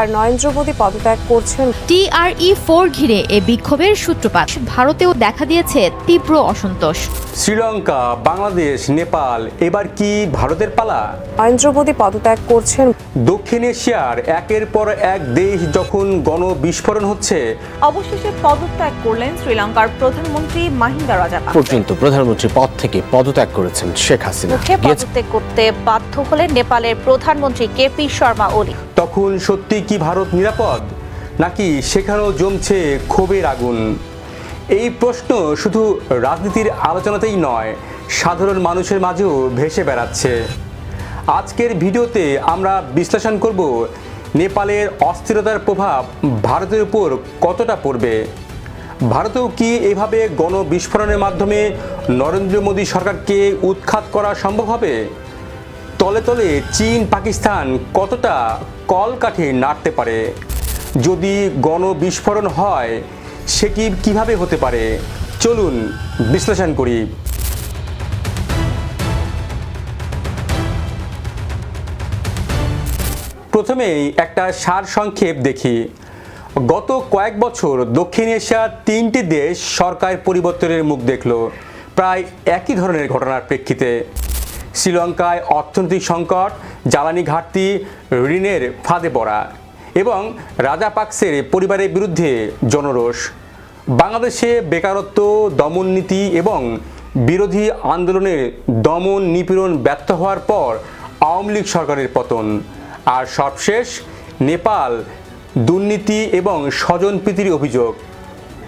আর নরেন্দ্র মোদী পদত্যাগ করছেন। TRE four ঘিরে এ বিক্ষোভের সূত্রপাত। ভারতেও দেখা দিয়েছে তীব্র অসন্তোষ। শ্রীলঙ্কা বাংলাদেশ নেপাল এবার কি ভারতের পালা? নরেন্দ্র মোদী পদত্যাগ করছেন। দক্ষিণ এশিয়ার একের পর এক দেশ যখন গণবিস্ফোরণ হচ্ছে অবশেষে পদত্যাগ করলেন শ্রীলঙ্কার প্রধানমন্ত্রী মাহিন্দা রাজাপাক্সে পর্যন্ত প্রধানমন্ত্রী পদ থেকে পদত্যাগ করেছেন শেখ হাসিনা। পদত্যাগ করতে বাধ্য হলেন নেপালের প্রধানমন্ত্রী কেপি শর্মা ওলি। তখন সত্যি কি ভারত নিরাপদ? নাকি সেখানেও জমছে ক্ষোভের আগুন? এই প্রশ্ন শুধু রাজনীতির আলোচনাতেই নয়, সাধারণ মানুষের মাঝেও ভেসে বেড়াচ্ছে। আজকের ভিডিওতে আমরা বিশ্লেষণ করব নেপালের অস্থিরতার প্রভাব ভারতের উপর কতটা পড়বে? ভারতেও কি এভাবে গণবিস্ফোরণের মাধ্যমে নরেন্দ্র মোদী সরকারকে উৎখাত করা সম্ভব হবে? তলে তলে চীন, পাকিস্তান কতটা কলকাঠি নাড়তে পারে? যদি গণবিস্ফোরণ হয়, সে কি কীভাবে হতে পারে? চলুন বিশ্লেষণ করি। প্রথমেই একটা সার সংক্ষেপ দেখি। গত কয়েক বছর দক্ষিণ এশিয়ার তিনটি দেশ সরকার পরিবর্তনের মুখ দেখল। প্রায় একই ধরনের ঘটনার প্রেক্ষিতে। শ্রীলঙ্কায় অর্থনৈতিক সংকট, জ্বালানি ঘাটতি, ঋণের ফাঁদে পড়া এবং রাজাপাক্সের পরিবারের বিরুদ্ধে জনরোষ। বাংলাদেশে বেকারত্ব, দমন নীতি এবং বিরোধী আন্দোলনের দমন নিপীড়ন ব্যর্থ হওয়ার পর আওয়ামী লীগ সরকারের পতন। আর সবশেষ, নেপাল দুর্নীতি এবং স্বজনপ্রীতির অভিযোগ।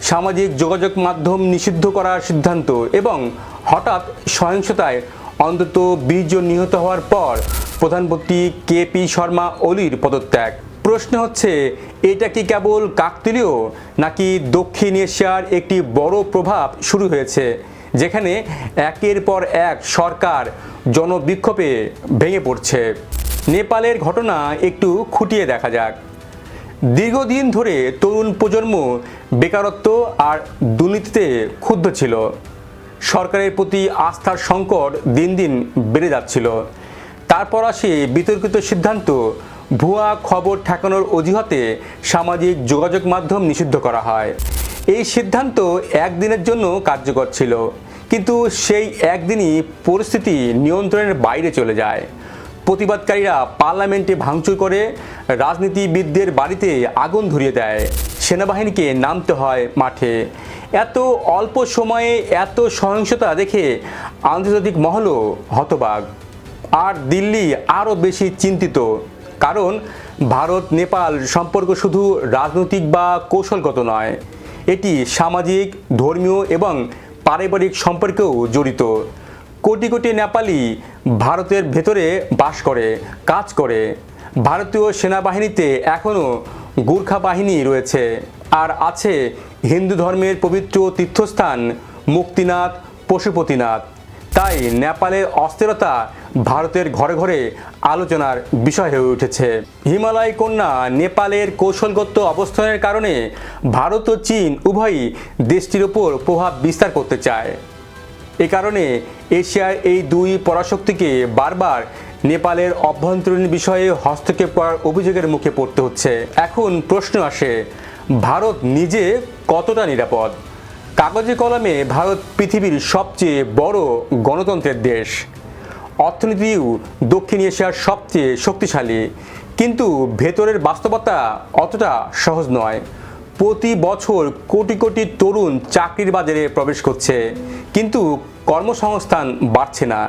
সামাজিক যোগাযোগ মাধ্যম নিষিদ্ধ করার সিদ্ধান্ত এবং হঠাৎ সহিংসতায় অন্তত বিশ জন নিহত হওয়ার পর প্রধানমন্ত্রী কে পি শর্মা অলির পদত্যাগ। প্রশ্ন হচ্ছে, এটা কি কেবল কাকতালীয় নাকি দক্ষিণ এশিয়ার একটি বড় প্রভাব শুরু হয়েছে, যেখানে একের পর এক সরকার জনবিক্ষোভে ভেঙে পড়ছে? নেপালের ঘটনা একটু খুঁটিয়ে দেখা যাক। দীর্ঘদিন ধরে তরুণ প্রজন্ম বেকারত্ব আর দুর্নীতিতে ক্ষুব্ধ ছিল। সরকারের প্রতি আস্থার সংকট দিন দিন বেড়ে যাচ্ছিল। তারপর আসে বিতর্কিত সিদ্ধান্ত। ভুয়া খবর ঠেকানোর অজুহাতে সামাজিক যোগাযোগ মাধ্যম নিষিদ্ধ করা হয়। এই সিদ্ধান্ত একদিনের জন্য কার্যকর ছিল। কিন্তু সেই একদিনই পরিস্থিতি নিয়ন্ত্রণের বাইরে চলে যায়। প্রতিবাদকারীরা পার্লামেন্টে ভাঙচুর করে রাজনীতিবিদদের বাড়িতে আগুন ধরিয়ে দেয়। সেনাবাহিনীকে নামতে হয় মাঠে। এত অল্প সময়ে এত সহিংসতা দেখে আন্তর্জাতিক মহলও হতবাক। আর দিল্লি আরও বেশি চিন্তিত। কারণ ভারত, নেপাল সম্পর্ক শুধু রাজনৈতিক বা কৌশলগত নয়। এটি সামাজিক, ধর্মীয় এবং পারিবারিক সম্পর্কেও জড়িত। কোটি কোটি নেপালি ভারতের ভেতরে বাস করে, কাজ করে। ভারতীয় সেনাবাহিনীতে এখনও গোর্খা বাহিনী রয়েছে। আর আছে হিন্দু ধর্মের পবিত্র তীর্থস্থান মুক্তিনাথ, পশুপতিনাথ। তাই নেপালের অস্থিরতা ভারতের ঘরে ঘরে আলোচনার বিষয় হয়ে উঠেছে। হিমালয় কন্যা নেপালের কৌশলগত অবস্থানের কারণে ভারত ও চীন উভয়ই দেশটির ওপর প্রভাব বিস্তার করতে চায়। এ কারণে এশিয়ার এই দুই পরাশক্তিকে বারবার নেপালের অভ্যন্তরীণ বিষয়ে হস্তক্ষেপ করার অভিযোগের মুখে পড়তে হচ্ছে। এখন প্রশ্ন আসে, ভারত নিজে কতটা নিরাপদ? কাগজে কলমে ভারত পৃথিবীর সবচেয়ে বড় গণতন্ত্রের দেশ। অর্থনীতিও দক্ষিণ এশিয়ার সবচেয়ে শক্তিশালী। কিন্তু ভেতরের বাস্তবতা অতটা সহজ নয়। প্রতি বছর কোটি কোটি তরুণ চাকরির বাজারে প্রবেশ করছে, কিন্তু কর্মসংস্থান বাড়ছে না।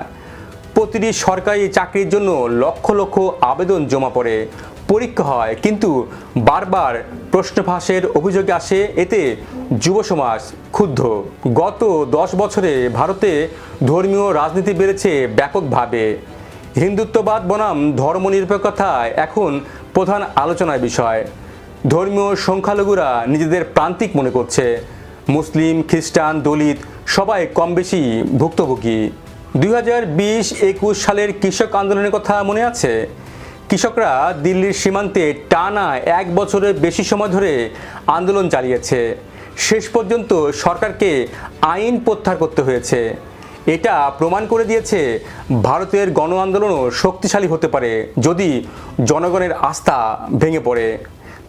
প্রতিটি সরকারি চাকরির জন্য লক্ষ লক্ষ আবেদন জমা পড়ে, পরীক্ষা হয়, কিন্তু বারবার প্রশ্ন ফাঁসের অভিযোগে আসে, এতে যুব সমাজ ক্ষুব্ধ। গত দশ বছরে ভারতে ধর্মীয় রাজনীতি বেড়েছে ব্যাপকভাবে। হিন্দুত্ববাদ বনাম ধর্মনিরপেক্ষতা এখন প্রধান আলোচনার বিষয়। ধর্মীয় সংখ্যালঘুরা নিজেদের প্রান্তিক মনে করছে। মুসলিম, খ্রিস্টান, দলিত সবাই কম বেশি ভুক্তভোগী। দুই হাজার বিশ একুশ সালের কৃষক আন্দোলনের কথা মনে আছে? কৃষকরা দিল্লির সীমান্তে টানা এক বছরের বেশি সময় ধরে আন্দোলন চালিয়েছে। শেষ পর্যন্ত সরকারকে আইন প্রত্যাহার করতে হয়েছে। এটা প্রমাণ করে দিয়েছে, ভারতের গণ আন্দোলনও শক্তিশালী হতে পারে যদি জনগণের আস্থা ভেঙে পড়ে।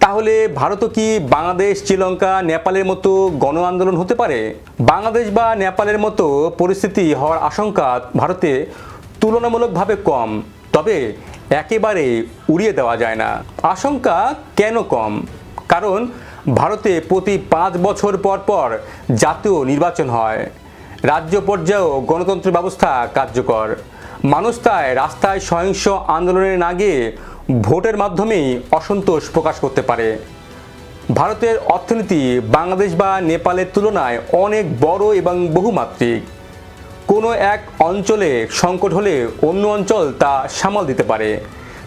তাহলে ভারতও কি বাংলাদেশ, শ্রীলঙ্কা, নেপালের মতো গণ আন্দোলন হতে পারে? বাংলাদেশ বা নেপালের মতো পরিস্থিতি হওয়ার আশঙ্কা ভারতে তুলনামূলকভাবে কম। তবে একেবারে উড়িয়ে দেওয়া যায় না। আশঙ্কা কেন কম? কারণ ভারতে প্রতি পাঁচ বছর পর পর জাতীয় নির্বাচন হয়। রাজ্য পর্যায়েও গণতন্ত্র ব্যবস্থা কার্যকর। মানুষ তাই রাস্তায় সহিংস আন্দোলনের না গিয়ে ভোটের মাধ্যমেই অসন্তোষ প্রকাশ করতে পারে। ভারতের অর্থনীতি বাংলাদেশ বা নেপালের তুলনায় অনেক বড় এবং বহুমাত্রিক। কোনো এক অঞ্চলে সংকট হলে অন্য অঞ্চল তা সামাল দিতে পারে।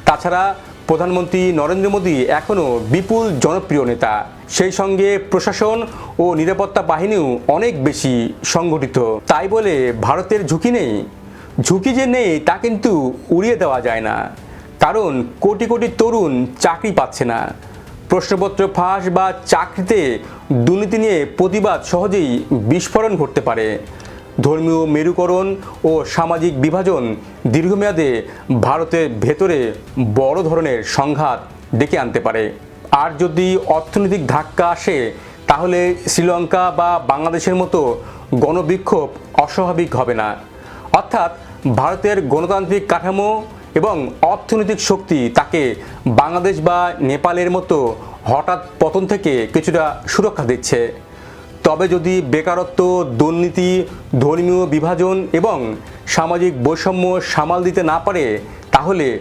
তাছাড়া প্রধানমন্ত্রী নরেন্দ্র মোদী এখনও বিপুল জনপ্রিয় নেতা। সেই সঙ্গে প্রশাসন ও নিরাপত্তা বাহিনীও অনেক বেশি সংগঠিত। তাই বলে ভারতের ঝুঁকি নেই। ঝুঁকি যে নেই তা কিন্তু উড়িয়ে দেওয়া যায় না। কারণ কোটি কোটি তরুণ চাকরি পাচ্ছে না। প্রশ্নপত্র ফাঁস বা চাকরিতে দুর্নীতি নিয়ে প্রতিবাদ সহজেই বিস্ফোরণ ঘটতে পারে। ধর্মীয় মেরুকরণ ও সামাজিক বিভাজন দীর্ঘমেয়াদে ভারতের ভেতরে বড় ধরনের সংঘাত ডেকে আনতে পারে। আর যদি অর্থনৈতিক ধাক্কা আসে, তাহলে শ্রীলঙ্কা বা বাংলাদেশের মতো গণবিক্ষোভ অস্বাভাবিক হবে না। অর্থাৎ ভারতের গণতান্ত্রিক কাঠামো এবং অর্থনৈতিক শক্তি তাকে বাংলাদেশ বা নেপালের মতো হঠাৎ পতন থেকে কিছুটা সুরক্ষা দিচ্ছে। তবে যদি বেকারত্ব, দুর্নীতি, ধর্মীয় বিভাজন এবং সামাজিক বৈষম্য সামাল দিতে না পারে, তাহলে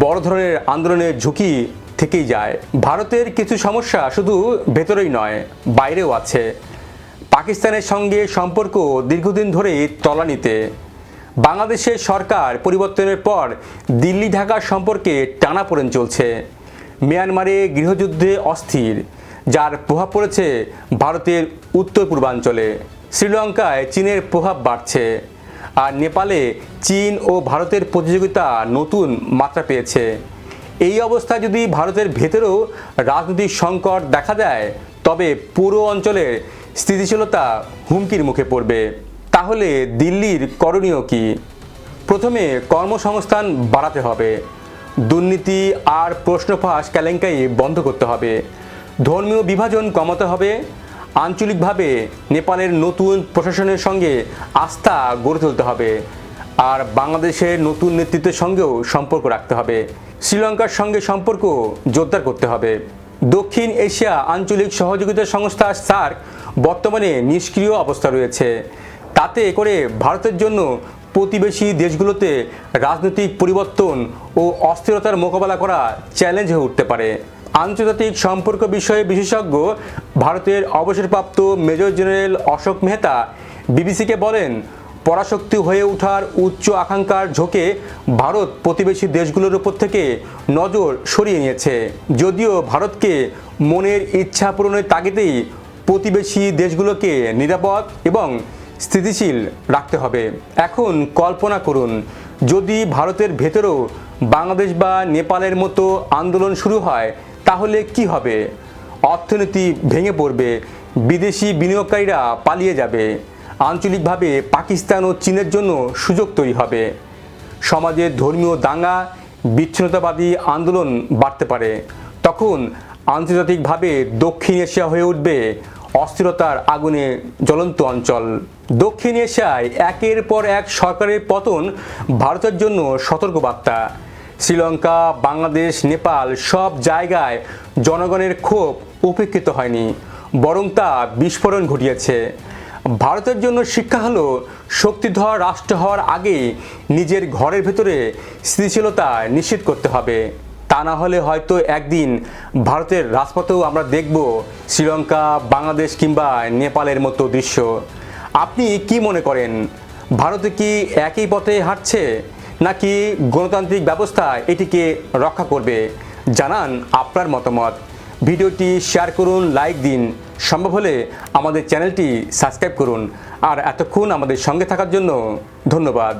বড় ধরনের আন্দোলনের ঝুঁকি থেকেই যায়। ভারতের কিছু সমস্যা শুধু ভেতরেই নয়, বাইরেও আছে। পাকিস্তানের সঙ্গে সম্পর্ক দীর্ঘদিন ধরেই তলানিতে। বাংলাদেশের সরকার পরিবর্তনের পর দিল্লি ঢাকার সম্পর্কে টানাপোড়েন চলছে। মিয়ানমারে গৃহযুদ্ধে অস্থির, যার প্রভাব পড়েছে ভারতের উত্তর পূর্বাঞ্চলে শ্রীলঙ্কায় চীনের প্রভাব বাড়ছে, আর নেপালে চীন ও ভারতের প্রতিযোগিতা নতুন মাত্রা পেয়েছে। এই অবস্থায় যদি ভারতের ভেতরেও রাজনৈতিক সংকট দেখা দেয়, তবে পুরো অঞ্চলের স্থিতিশীলতা হুমকির মুখে পড়বে। তাহলে দিল্লির করণীয় কি? প্রথমে কর্মসংস্থান বাড়াতে হবে। দুর্নীতি আর প্রশ্নফাঁস কেলেঙ্কারি বন্ধ করতে হবে। ধর্মীয় বিভাজন কমাতে হবে। আঞ্চলিকভাবে নেপালের নতুন প্রশাসনের সঙ্গে আস্থা গড়ে তুলতে হবে। আর বাংলাদেশের নতুন নেতৃত্বের সঙ্গেও সম্পর্ক রাখতে হবে। শ্রীলঙ্কার সঙ্গে সম্পর্ক জোরদার করতে হবে। দক্ষিণ এশিয়া আঞ্চলিক সহযোগিতা সংস্থা সার্ক বর্তমানে নিষ্ক্রিয় অবস্থা রয়েছে। তাতে করে ভারতের জন্য প্রতিবেশী দেশগুলোতে রাজনৈতিক পরিবর্তন ও অস্থিরতার মোকাবেলা করা চ্যালেঞ্জ হয়ে উঠতে পারে। আন্তর্জাতিক সম্পর্ক বিষয়ে বিশেষজ্ঞ ভারতের অবসরপ্রাপ্ত মেজর জেনারেল অশোক মেহতা বিবিসিকে বলেন, পরাশক্তি হয়ে ওঠার উচ্চ আকাঙ্ক্ষার ঝোঁকে ভারত প্রতিবেশী দেশগুলোর উপর থেকে নজর সরিয়ে নিয়েছে। যদিও ভারতকে মনের ইচ্ছা পূরণের তাগিদেই প্রতিবেশী দেশগুলোকে নিরাপদ এবং স্থিতিশীল রাখতে হবে। এখন কল্পনা করুন, যদি ভারতের ভেতরেও বাংলাদেশ বা নেপালের মতো আন্দোলন শুরু হয়, তাহলে কি হবে? অর্থনীতি ভেঙে পড়বে, বিদেশি বিনিয়োগকারীরা পালিয়ে যাবে, আঞ্চলিকভাবে পাকিস্তান ও চীনের জন্য সুযোগ তৈরি হবে। সমাজের ধর্মীয় দাঙ্গা, বিচ্ছিন্নতাবাদী আন্দোলন বাড়তে পারে। তখন আন্তর্জাতিকভাবে দক্ষিণ এশিয়া হয়ে উঠবে অস্থিরতার আগুনে জ্বলন্ত অঞ্চল। দক্ষিণ এশিয়ায় একের পর এক সরকারের পতন ভারতের জন্য সতর্কবার্তা। শ্রীলঙ্কা, বাংলাদেশ, নেপাল সব জায়গায় জনগণের ক্ষোভ উপেক্ষিত হয়নি, বরং তা বিস্ফোরণ ঘটিয়েছে। ভারতের জন্য শিক্ষা হলো শক্তিধর রাষ্ট্র হওয়ার আগে নিজের ঘরের ভেতরে স্থিতিশীলতা নিশ্চিত করতে হবে। তা না হলে হয়তো একদিন ভারতের রাজপথেও আমরা দেখব শ্রীলঙ্কা, বাংলাদেশ কিংবা নেপালের মতো দৃশ্য। আপনি কি মনে করেন, ভারতে কি একই পথে হাঁটছে, নাকি গণতান্ত্রিক ব্যবস্থা এটিকে রক্ষা করবে? জানান আপনার মতামত। ভিডিওটি শেয়ার করুন, লাইক দিন। সম্ভব হলে আমাদের চ্যানেলটি সাবস্ক্রাইব করুন। আর এতক্ষণ আমাদের সঙ্গে থাকার জন্য ধন্যবাদ।